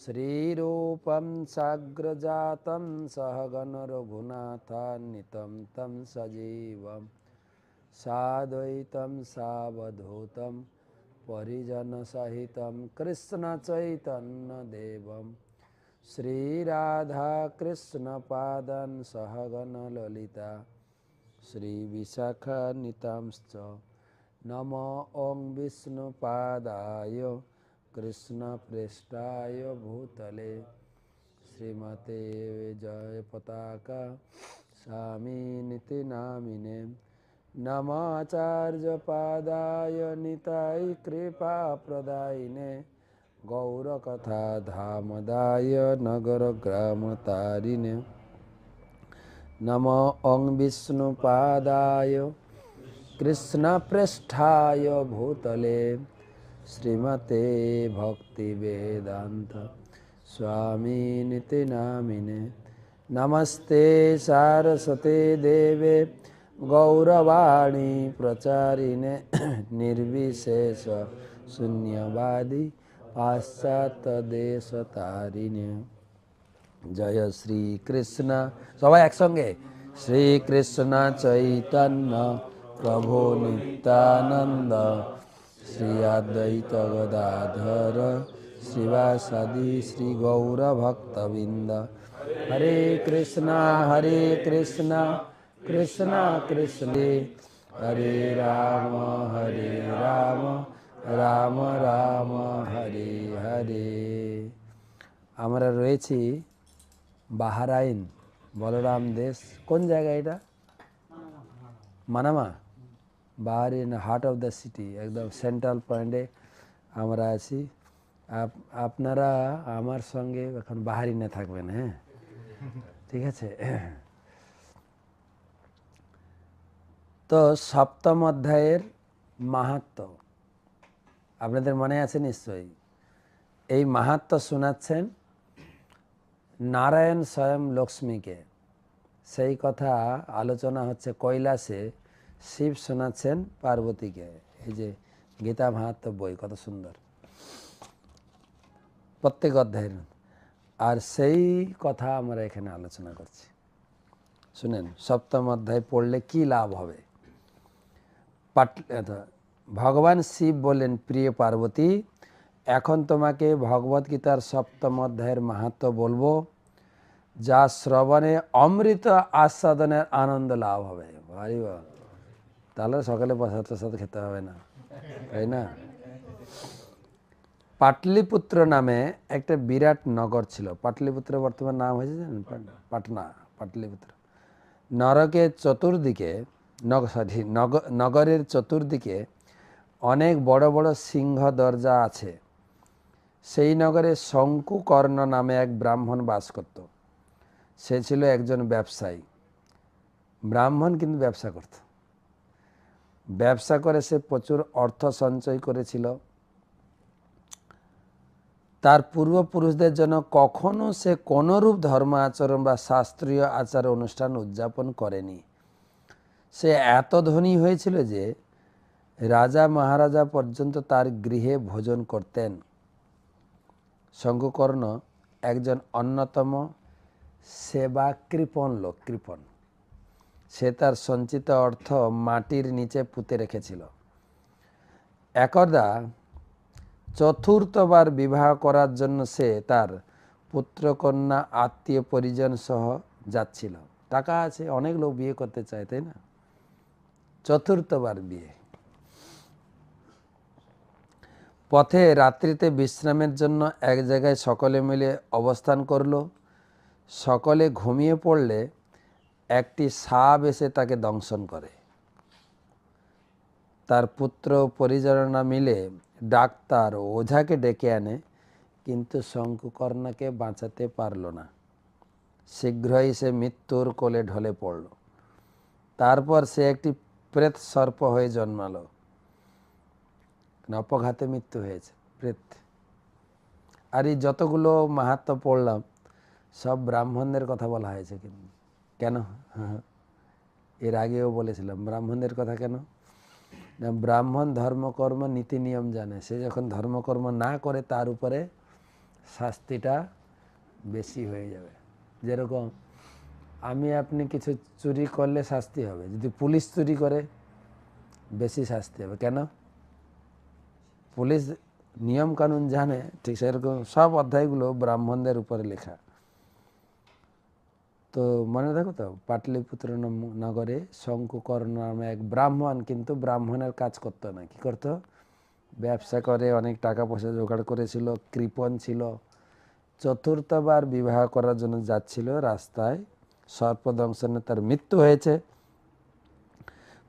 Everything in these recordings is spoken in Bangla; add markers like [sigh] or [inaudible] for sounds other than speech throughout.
श्रीरूपं साग्रजातं सहगणरघुनाथान्वितं तं सजीवं साद्वैतं सावधूतं परिजनसहितं कृष्णचैतन्यदेवं श्रीराधाकृष्णपादं सहगणललिता श्रीविशाखान्वितांश्च नम ॐ विष्णुपादाय कृष्णप्रेष्ठाय भूतले। श्रीमते जयपताका स्वामीनिति नामिने नमाचार्यपादाय निताय कृपाप्रदायिने। गौरकथा धामदाय नगरग्रामतारिणे। नम ॐ विष्णुपादाय। कृष्णपृष्ठाय भूतले। श्रीमते भक्तिवेदान्त स्वामीनिति नामिने नमस्ते सारस्वते देवे गौरवाणी प्रचारिणे निर्विशेष शून्यवादी পাশ্চাত্যদেশতারিণে জয় শ্রীকৃষ্ণ সবাই একসঙ্গে শ্রীকৃষ্ণ চৈতন্য প্রভু নিত্যানন্দ শ্রী অদ্বৈত গদাধর শ্রীবাসাদি শ্রী গৌর ভক্তবৃন্দ হরে কৃষ্ণ হরে কৃষ্ণ কৃষ্ণ কৃষ্ণ হরে রাম হরে রাম রাম রাম হরে হরে আমরা রয়েছি বাহারাইন, বলরাম দেশ। কোন জায়গা এটা? Manama. Bahrain heart of the city একদম সেন্ট্রাল পয়েন্টে আমরা আছি। আপ- আপনারা আমার সঙ্গে এখন বাহারিনে থাকবেন হ্যাঁ? ঠিক আছে? তো সপ্তম অধ্যায়ের মাহাত্ম আপনাদের মনে আছে নিশ্চয়ই? এই মাহাত্ম শোনাচ্ছেন নারায়ণ স্বয়ং লক্ষ্মীকে। সেই কথা আলোচনা হচ্ছে কৈলাসে শিব শোনাচ্ছেন পার্বতীকে। এই যে গীতা মাহাত্ম বই কত সুন্দর। প্রত্যেক অধ্যায়ের আর সেই কথা আমরা এখানে আলোচনা করছি। শুনেন, সপ্তম অধ্যায় পড়লে কি লাভ হবে? পাট ভগবান শিব বললেন, প্রিয় পার্বতী, এখন তোমাকে ভগবত গীতার সপ্তম অধ্যায়ের মাহাত্ম বলব, যা শ্রবণে অমৃত আস্বাদনের আনন্দ লাভ হবে। ভারি বাহ। তাহলে সকালে প্রসাদ প্রসাদ খেতে হবে না। তাই না? পাটলিপুত্র নামে একটা বিরাট নগর ছিল। পাটলিপুত্র বর্তমান নাম হয়েছে জানেন? পাটনা, পাটলিপুত্র। নরকের চতুর্দিকে সরি নগ- নগরের চতুর্দিকে অনেক বড় বড় সিংহ দরজা আছে। সেই নগরে শঙ্কুকর্ণ নামে এক ব্রাহ্মণ বাস করত। সে ছিল একজন ব্যবসায়ী। ব্রাহ্মণ কিন্তু ব্যবসা করত। ব্যবসা করে সে প্রচুর অর্থ সঞ্চয় করেছিল। তার পূর্বপুরুষদের জন্য কখনো সে কোনরূপ ধর্ম আচরণ বা শাস্ত্রীয় আচার অনুষ্ঠান উদযাপন করেনি। সে এত ধনী হয়েছিল যে রাজা মহারাজা পর্যন্ত তার গৃহে ভোজন করতেন। শঙ্কুকর্ণ একজন অন্যতম সেবা কৃপণ লোক কৃপণ সে তার সঞ্চিত অর্থ মাটির নিচে পুঁতে রেখেছিল। একদা চতুর্থবার বিবাহ করার জন্য সে তার পুত্রকন্যা, আত্মীয় পরিজন সহ যাচ্ছিল। টাকা আছে, অনেক লোক বিয়ে করতে চায়, তাই না? চতুর্থবার বিয়ে। পথে রাত্রিতে বিশ্রামের জন্য এক জায়গায় সকলে মিলে অবস্থান করল। সকলে ঘুমিয়ে পড়লে একটি সাপ এসে তাকে দংশন করে। তার পুত্র পরিচালনা মিলে ডাক্তার ওঝাকে ডেকে আনে, কিন্তু শঙ্কুকর্ণাকে বাঁচাতে পারল না। শীঘ্রই সে মৃত্যুর কোলে ঢলে পড়ল। তারপর সে একটি প্রেত সর্প হয়ে জন্মালো। অপঘাতে মৃত্যু হয়েছে, প্রেত। আর এই যতগুলো মাহাত্ম পড়লাম, সব ব্রাহ্মণদের কথা বলা হয়েছে কিন্তু। কেন? এর আগেও বলেছিলাম, ব্রাহ্মণদের কথা কেন? ব্রাহ্মণ ধর্মকর্ম নীতি নিয়ম জানে। সে যখন ধর্মকর্ম না করে, তার উপরে শাস্তিটা বেশি হয়ে যাবে। যেরকম, আমি আপনি কিছু চুরি করলে শাস্তি হবে। যদি পুলিশ চুরি করে, বেশি শাস্তি হবে। কেন? পুলিশ নিয়ম কানুন জানে, ঠিক সেরকম সব অধ্যায়গুলো ব্রাহ্মণদের উপরে লেখা। তো মনে দেখো তো, পাটলিপুত্র নগরে শঙ্কুকর্ণ নামে এক ব্রাহ্মণ, কিন্তু ব্রাহ্মণের কাজ করতো না। কি করতো? ব্যবসা করে, অনেক টাকা পয়সা জোগাড় করেছিল, কৃপণ ছিল। চতুর্থবার বিবাহ করার জন্য যাচ্ছিল রাস্তায়। সর্পদংশনে তার মৃত্যু হয়েছে।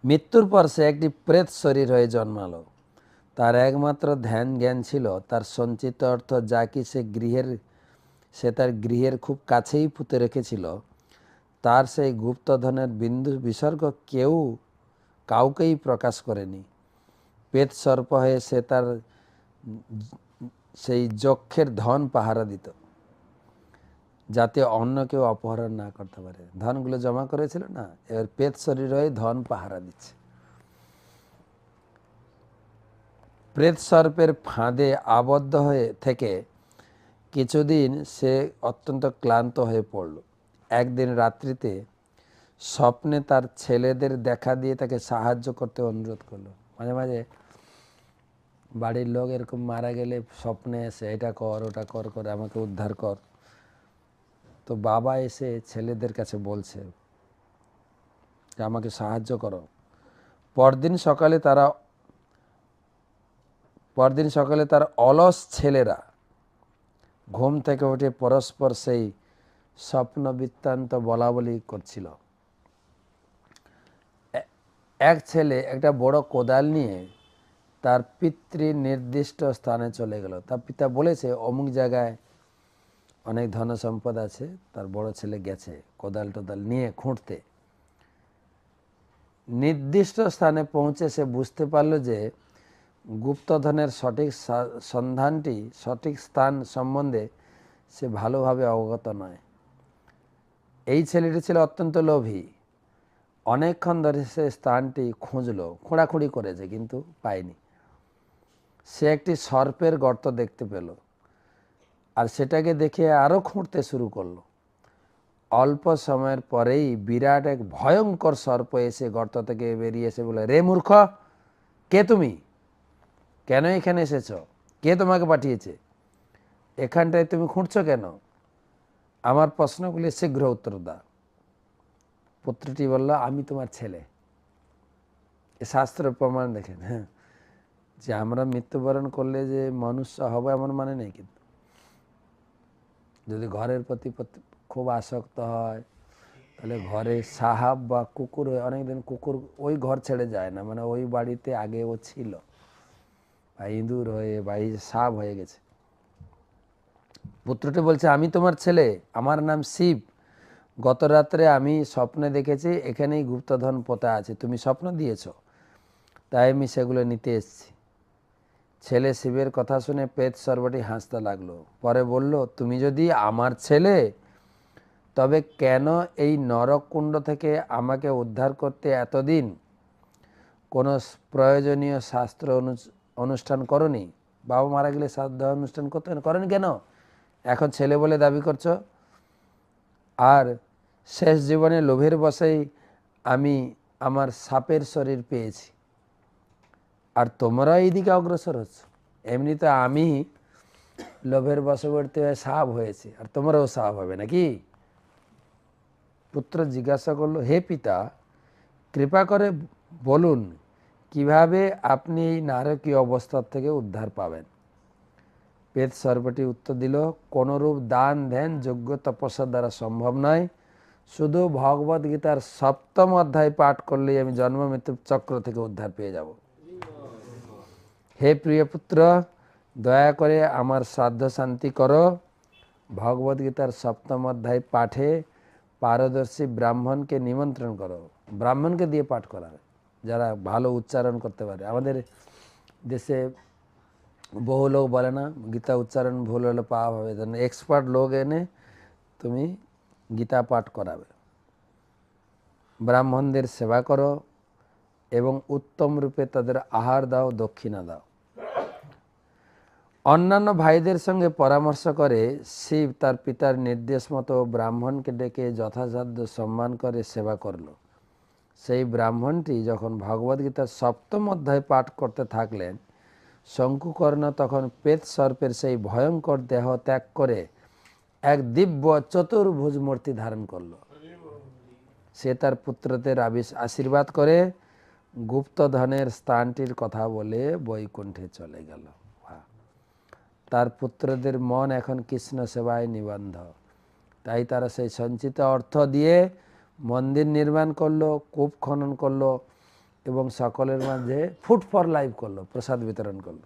মৃত্যুর পর সে একটি প্রেত শরীর হয়ে জন্মালো। তার একমাত্র ধ্যান জ্ঞান ছিল, তার সঞ্চিত অর্থ যা কি সে গৃহের, সে তার গৃহের খুব কাছেই পুঁতে রেখেছিল। তার সেই গুপ্তধনের বিন্দু বিসর্গ কেউ কাউকেই প্রকাশ করেনি। পেট সর্প হয়ে সে তার সেই যক্ষের ধন পাহারা দিত, যাতে অন্য কেউ অপহরণ না করতে পারে। ধনগুলো জমা করেছিল না, এবার পেট শরীর হয়ে ধন পাহারা দিচ্ছে। প্রেত সর্পের ফাঁদে আবদ্ধ হয়ে থেকে কিছুদিন সে অত্যন্ত ক্লান্ত হয়ে পড়ল। একদিন রাত্রিতে স্বপ্নে তার ছেলেদের দেখা দিয়ে তাকে সাহায্য করতে অনুরোধ করল। মাঝে মাঝে বাড়ির লোক এরকম মারা গেলে স্বপ্নে এসে, এটা কর, ওটা কর, করে, আমাকে উদ্ধার কর। তো বাবা এসে ছেলেদের কাছে বলছে যে, আমাকে সাহায্য করো। পরদিন সকালে তারা, পরদিন সকালে তার অলস ছেলেরা ঘুম থেকে উঠে পরস্পর সেই স্বপ্ন বৃত্তান্ত বলা বলি করছিল। এক ছেলে একটা বড় কোদাল নিয়ে তার পিতৃ নির্দিষ্ট স্থানে চলে গেল। তার পিতা বলেছে, অমুক জায়গায় অনেক ধন সম্পদ আছে, তার বড় ছেলে গেছে কোদাল টোদাল নিয়ে খুঁড়তে। নির্দিষ্ট স্থানে পৌঁছে সে বুঝতে পারল যে গুপ্তধনের সঠিক সন্ধানটি সঠিক স্থান সম্বন্ধে সে ভালোভাবে অবগত নয়। এই ছেলেটি ছিল অত্যন্ত লোভী। অনেকক্ষণ ধরে সে স্থানটি খুঁজলো, খোঁড়াখুঁড়ি করেছে, কিন্তু পায়নি। সে একটি সর্পের গর্ত দেখতে পেল আর সেটাকে দেখে আরও খুঁড়তে শুরু করল। অল্প সময়ের পরেই বিরাট এক ভয়ঙ্কর সর্প এসে গর্ত থেকে বেরিয়ে এসে বলে, রে মূর্খ, কে তুমি? কেন এখানে এসেছ? কে তোমাকে পাঠিয়েছে? এখানটায় তুমি খুঁড়ছো কেন? আমার প্রশ্নগুলি শীঘ্র উত্তর দাও। পুত্রটি বলল, আমি তোমার ছেলে। এ শাস্ত্রের প্রমাণ দেখেন হ্যাঁ যে আমরা মৃত্যুবরণ করলে যে মনুষ্য হবে এমন মানে নেই কিন্তু। যদি ঘরের প্রতি খুব আসক্ত হয়, তাহলে ঘরে সাহাব বা কুকুর হয়ে অনেকদিন কুকুর ওই ঘর ছেড়ে যায় না মানে ওই বাড়িতে আগে ও ছিল। বা ইঁদুর হয়ে বা এই সাপ হয়ে গেছে। পুত্রটি বলছে, আমি তোমার ছেলে, আমার নাম শিব। গত রাত্রে আমি স্বপ্নে দেখেছি, এখানেই গুপ্তধন পোতা আছে, তুমি স্বপ্ন দিয়েছ। তাই আমি সেগুলো নিতে এসেছি। ছেলে শিবের কথা শুনে পেত সর্বটি হাসতে লাগল। পরে বলল, তুমি যদি আমার ছেলে, তবে কেন এই নরককুণ্ড থেকে আমাকে উদ্ধার করতে এতদিন? কোনো প্রয়োজনীয় শাস্ত্র অনু- অনুষ্ঠান করনি? বাবা মারা গেলে শ্রাদ্ধ অনুষ্ঠান করতে করেন কেন? এখন ছেলে বলে দাবি করছ? আর শেষ জীবনে লোভের বসেই আমি আমার সাপের শরীর পেয়েছি। আর তোমরা এইদিকে অগ্রসর হচ্ছ। এমনিতে আমি লোভের বশবর্তী হয়ে সাপ হয়েছি। আর তোমরাও সাপ হবে নাকি? পুত্র জিজ্ঞাসা করল, হে পিতা, কৃপা করে বলুন, কীভাবে আপনি এই নারকীয় অবস্থার থেকে উদ্ধার পাবেন? পেট সর্বটি উত্তর দিল, কোনরূপ দান ধ্যান যোগ্য তপস্যার দ্বারা সম্ভব নয়। শুধু ভগবদ গীতার সপ্তম অধ্যায় পাঠ করলেই আমি জন্ম মৃত্যু চক্র থেকে উদ্ধার পেয়ে যাব। হে প্রিয় পুত্র, দয়া করে আমার শ্রাদ্ধ শান্তি করো। ভগবদ গীতার সপ্তম অধ্যায় পাঠে পারদর্শী ব্রাহ্মণকে নিমন্ত্রণ করো। ব্রাহ্মণকে দিয়ে পাঠ করাবে যারা ভালো উচ্চারণ করতে পারে। আমাদের দেশে বহু লোক বলে না গীতা উচ্চারণ ভুল হলে পাপ হবে এক্সপার্ট লোক এনে তুমি গীতা পাঠ করাবে ব্রাহ্মণদের সেবা করো এবং উত্তম রূপে তাদের আহার দাও দক্ষিণা দাও অন্যান্য ভাইদের সঙ্গে পরামর্শ করে শিব তার পিতার নির্দেশ মতো ব্রাহ্মণকে ডেকে যথাসাধ্য সম্মান করে সেবা করল সেই ব্রাহ্মণটি যখন ভগবদ্গীতার সপ্তম অধ্যায় পাঠ করতে থাকলেন শঙ্কুকর্ণ তখন পেত সর্পের সেই ভয়ঙ্কর দেহ ত্যাগ করে এক দিব্য চতুর্ভুজ মূর্তি ধারণ করল। সে তার পুত্রদের আশীর্বাদ করে গুপ্তধনের স্থানটির কথা বলে বৈকুণ্ঠে চলে গেল। তার পুত্রদের মন এখন কৃষ্ণ সেবায় নিবন্ধ তাই তারা সেই সঞ্চিত অর্থ দিয়ে মন্দির নির্মাণ করল, কূপ খনন করল এবং সকলের মাঝে ফুড ফর লাইফ করল, প্রসাদ বিতরণ করল।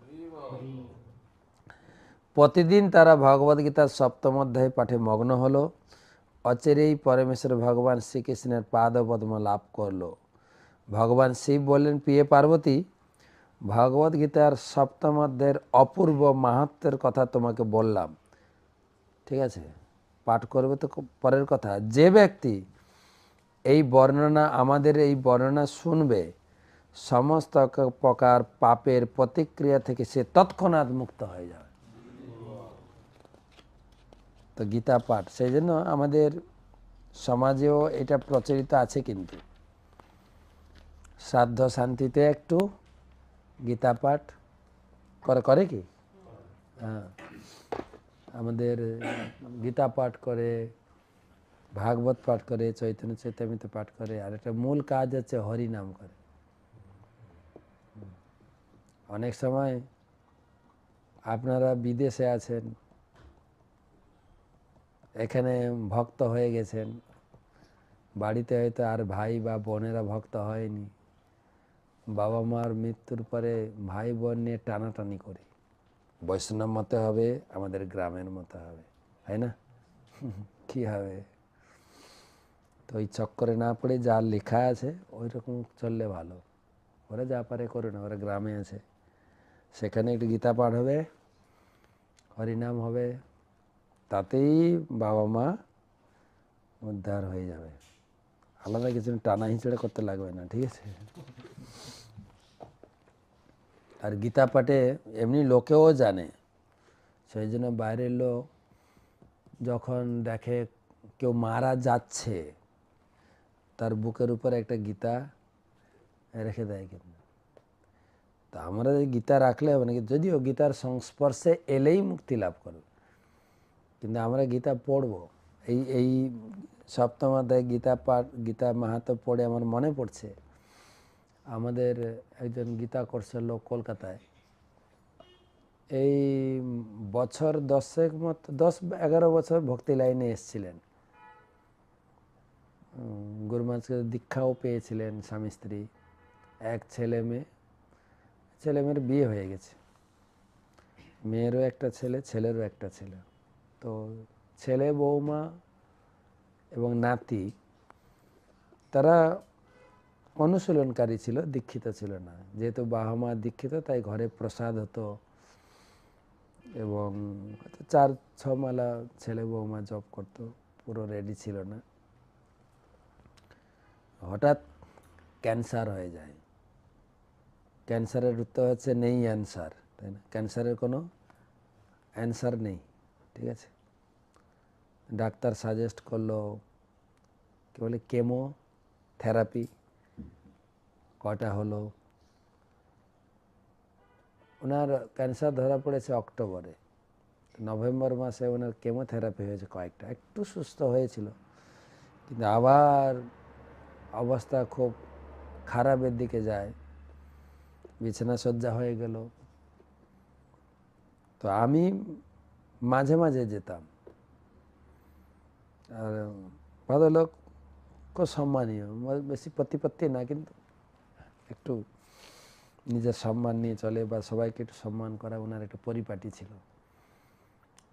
প্রতিদিন তারা ভগবদ্গীতার সপ্তম অধ্যায় পাঠে মগ্ন হলো, অচেরেই পরমেশ্বর ভগবান শ্রীকৃষ্ণের পাদপদ্ম লাভ করল। ভগবান শিব বললেন, প্রিয় পার্বতী ভগবদ্গীতার সপ্তম অধ্যায়ের অপূর্ব মাহাত্মের কথা তোমাকে বললাম। ঠিক আছে? পাঠ করবে তো পরের কথা। যে ব্যক্তি এই বর্ণনা, আমাদের এই বর্ণনা শুনবে সমস্ত প্রকার পাপের প্রতিক্রিয়া থেকে সে তৎক্ষণাৎ মুক্ত হয়ে যাবে। তো গীতা পাঠ, সেই জন্য আমাদের সমাজেও এটা প্রচলিত আছে কিন্তু। শ্রাদ্ধ শান্তিতে একটু গীতা পাঠ করে করে কি? হ্যাঁ। আমাদের গীতা পাঠ করে, ভাগবত পাঠ করে, চৈতন্য চৈতামিত পাঠ করে, আর একটা মূল কাজ হচ্ছে হরি নাম করে। অনেক সময় আপনারা বিদেশে আছেন, এখানে ভক্ত হয়ে গেছেন, বাড়িতে হয়তো আর ভাই বা বোনেরা ভক্ত হয়নি, বাবা মার মৃত্যুর পরে ভাই বোন নিয়ে টানাটানি করি। বৈষ্ণব মতে হবে, আমাদের গ্রামের মতো হবে, তাই না? [laughs] কি হবে? তো ওই চক্করে না পড়ে যা লেখা আছে ওই রকম চললে ভালো। ওরা যা পারে করে না ওরা গ্রামে আছে। সেখানে একটু গীতা পাঠ হবে, হরিনাম হবে, তাতেই বাবা মা উদ্ধার হয়ে যাবে। আলাদা কিছু টানা হিঁচড়ে করতে লাগবে না, ঠিক আছে? আর গীতা পাঠে এমনি লোকেও জানে, সেই জন্য বাইরের লোক যখন দেখে কেউ মারা যাচ্ছে, তার বুকের উপর একটা গীতা রেখে দেয় কিন্তু। তা আমরা গীতা রাখলে হবে না যদিও গীতার সংস্পর্শে এলেই মুক্তি লাভ করবে। কিন্তু আমরা গীতা পড়ব। এই এই সপ্তম অধ্যায় গীতা পাঠ, গীতা মাহাতো পড়ে আমার মনে পড়ছে। আমাদের একজন গীতা কোর্সের লোক কলকাতায়। এই বছর দশেক মতো, দশ, এগারো বছর ভক্তি লাইনে এসছিলেন। গুরুমাজকে দীক্ষাও পেয়েছিলেন স্বামী স্ত্রী। এক ছেলে মেয়ে ছেলে মেয়ের বিয়ে হয়ে গেছে। মেয়েরও একটা ছেলে, ছেলেরও একটা ছেলে। তো ছেলে, বৌমা এবং নাতি, তারা অনুশীলনকারী ছিল, দীক্ষিত ছিল না। যেহেতু বাবা মা দীক্ষিত, তাই ঘরে প্রসাদ হতো এবং চার, ছ মালা ছেলে, বৌমা জব করতো, পুরো রেডি ছিল না। হঠাৎ ক্যান্সার হয়ে যায়। ক্যান্সারের উত্তর হচ্ছে নেই অ্যান্সার, তাই না? ক্যান্সারের কোনো অ্যান্সার নেই, ঠিক আছে? ডাক্তার সাজেস্ট করল, কী বলে কেমো থেরাপি কটা হলো? ওনার ক্যান্সার ধরা পড়েছে অক্টোবরে, নভেম্বর মাসে ওনার কেমোথেরাপি হয়েছে কয়েকটা, একটু সুস্থ হয়েছিল, কিন্তু আবার অবস্থা খুব খারাপের দিকে যায়। বিছানা সজ্জা হয়ে গেল। তো আমি মাঝে মাঝে যেতাম। আর ভদ্রলোক খুব সম্মানীয়, বেশি প্রতিপত্তি না, কিন্তু একটু নিজের সম্মান নিয়ে চলে বা সবাইকে একটু সম্মান করা ওনার একটা পরিপাটি ছিল।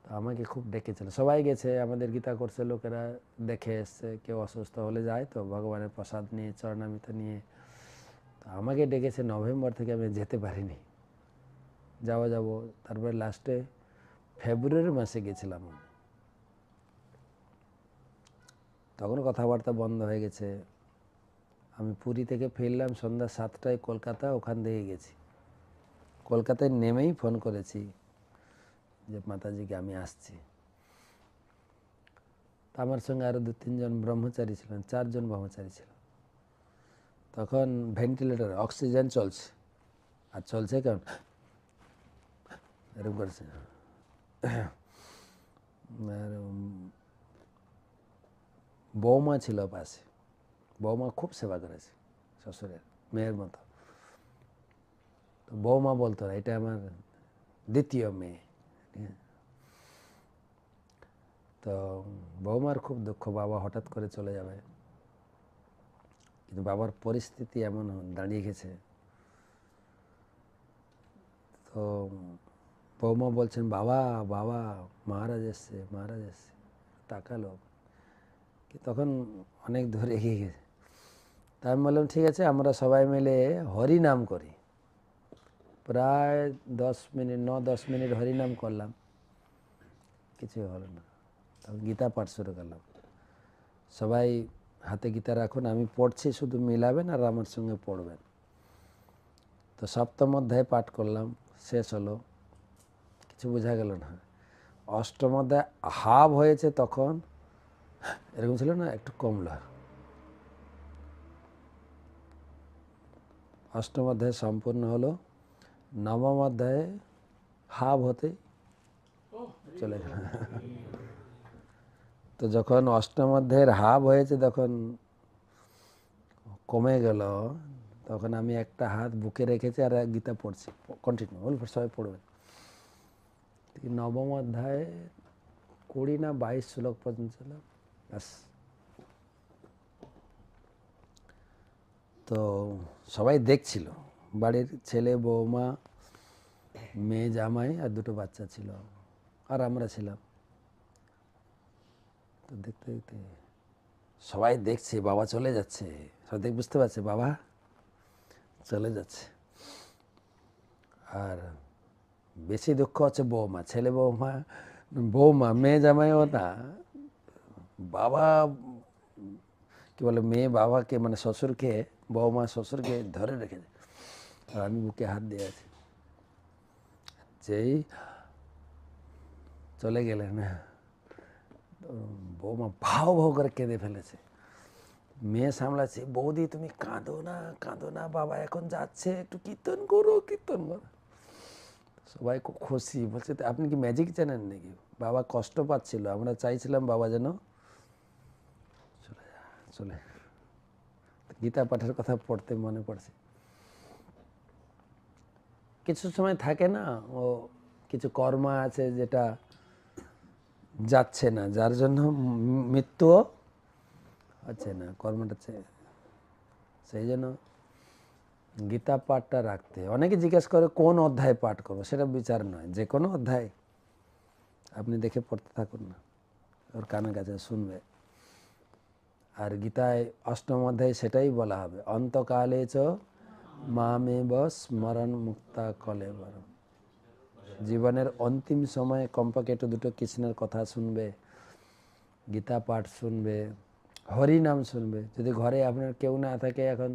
তো আমাকে খুব ডেকেছিল। সবাই গেছে, আমাদের গীতা করছে, লোকেরা দেখে এসছে, কেউ অসুস্থ হলে যায় তো ভগবানের প্রসাদ নিয়ে, চরণামিত নিয়ে আমাকে ডেকেছে নভেম্বর থেকে আমি যেতে পারিনি। যাওয়া যাব, তারপরে লাস্টে ফেব্রুয়ারি মাসে গেছিলাম। তখন কথাবার্তা বন্ধ হয়ে গেছে। আমি পুরী থেকে ফিরলাম সন্ধ্যা সাতটায় কলকাতা, ওখান থেকে গেছি। কলকাতায় নেমেই ফোন করেছি যে, মাতাজিকে আমি আসছি। তা আমার সঙ্গে আরও দু তিনজন ব্রহ্মচারী ছিলেন, চারজন ব্রহ্মচারী ছিল তখন ভেন্টিলেটর অক্সিজেন চলছে। আর চলছে কেমন? এরকম করছে। আর বৌমা ছিল পাশে। বৌমা খুব সেবা করেছে শ্বশুরের, মেয়ের মতো। তো বৌমা বলতো না এটা আমার দ্বিতীয় মেয়ে। তো বৌমার খুব দুঃখ, বাবা হঠাৎ করে চলে যাবে। কিন্তু বাবার পরিস্থিতি এমন দাঁড়িয়ে গেছে। তো বৌমা বলছেন, বাবা বাবা, মহারাজ এসছে মহারাজ এসছে। তাকালো। কি তখন অনেক দূর এগিয়ে গেছে। তা আমি বললাম, ঠিক আছে, আমরা সবাই মিলে হরি নাম করি। প্রায় দশ মিনিট, ন, দশ মিনিট হরি নাম করলাম। কিছু হলো না। তখন গীতা পাঠ শুরু করলাম। সবাই হাতে গীতা রাখুন, আমি পড়ছি, শুধু মিলাবেন আর আমার সঙ্গে পড়বেন। তো সপ্তম অধ্যায় পাঠ করলাম, শেষ হলো, কিছু বোঝা গেল না। অষ্টম অধ্যায় হাব হয়েছে তখন, এরকম ছিল না, একটু কমলো অষ্টম অধ্যায় সম্পূর্ণ হলো, নবম অধ্যায়ে হাব হতে চলে গেল। তো যখন অষ্টম অধ্যায়ের হাব হয়েছে তখন কমে গেল, তখন আমি একটা হাত বুকে রেখেছি আর গীতা পড়ছি। কন্টিনিউ বলব সবাই পড়বেন নবম অধ্যায় কুড়ি না বাইশ শ্লোক পর্যন্ত ছিল ব্যাস। তো সবাই দেখছিল, বাড়ির ছেলে, বৌমা, মেয়ে, জামাই আর দুটো বাচ্চা ছিল, আর আমরা ছিলাম। তো দেখতে দেখতে সবাই দেখছে, বাবা চলে যাচ্ছে। সবাই দেখ, বুঝতে পারছে, বাবা চলে যাচ্ছে। আর বেশি দুঃখ হচ্ছে বৌমা, ছেলে বৌমা বৌমা, মেয়ে জামাইও না। বাবা কি বলে, মেয়ে বাবাকে মানে শ্বশুরকে, বৌমা শ্বশুরকে ধরে রেখেছে। আর আমি বুকে হাত দিয়ে আছি। যেই চলে গেলেন। তো বৌমা ভাও ভাও করে কেঁদে ফেলেছে। মেয়ে সামলাচ্ছে, বৌদি, তুমি কাঁদো না কাঁদো না, বাবা এখন যাচ্ছে, একটু কীর্তন করো কীর্তন করো। সবাই খুব খুশি, বলছে, "তা আপনি কি ম্যাজিক জানেন নাকি? বাবা কষ্ট পাচ্ছিল, আমরা চাইছিলাম বাবা যেন চলে চলে গীতা পাঠের কথা পড়তে মনে পড়ছে। কিছু সময় থাকে না, ও কিছু কর্মা আছে যেটা যাচ্ছে না, যার জন্য মৃত্যুও হচ্ছে না, কর্মটা সেই জন্য গীতা পাঠটা রাখতে অনেকে জিজ্ঞেস করে, কোন অধ্যায় পাঠ করব? সেটা বিচার নয়, যে কোনো অধ্যায় আপনি দেখে পড়তে থাকুন না, ওর কানে কাছে শুনবে। আর গীতায় অষ্টম অধ্যায় সেটাই বলা হবে অন্তকালে চ মামে বস স্মরণ মুক্তা কলে বর জীবনের অন্তিম সময়ে কমপক্ষে একটু দুটো কৃষ্ণের কথা শুনবে, গীতা পাঠ শুনবে হরি নাম শুনবে। যদি ঘরে আপনার কেউ না থাকে এখন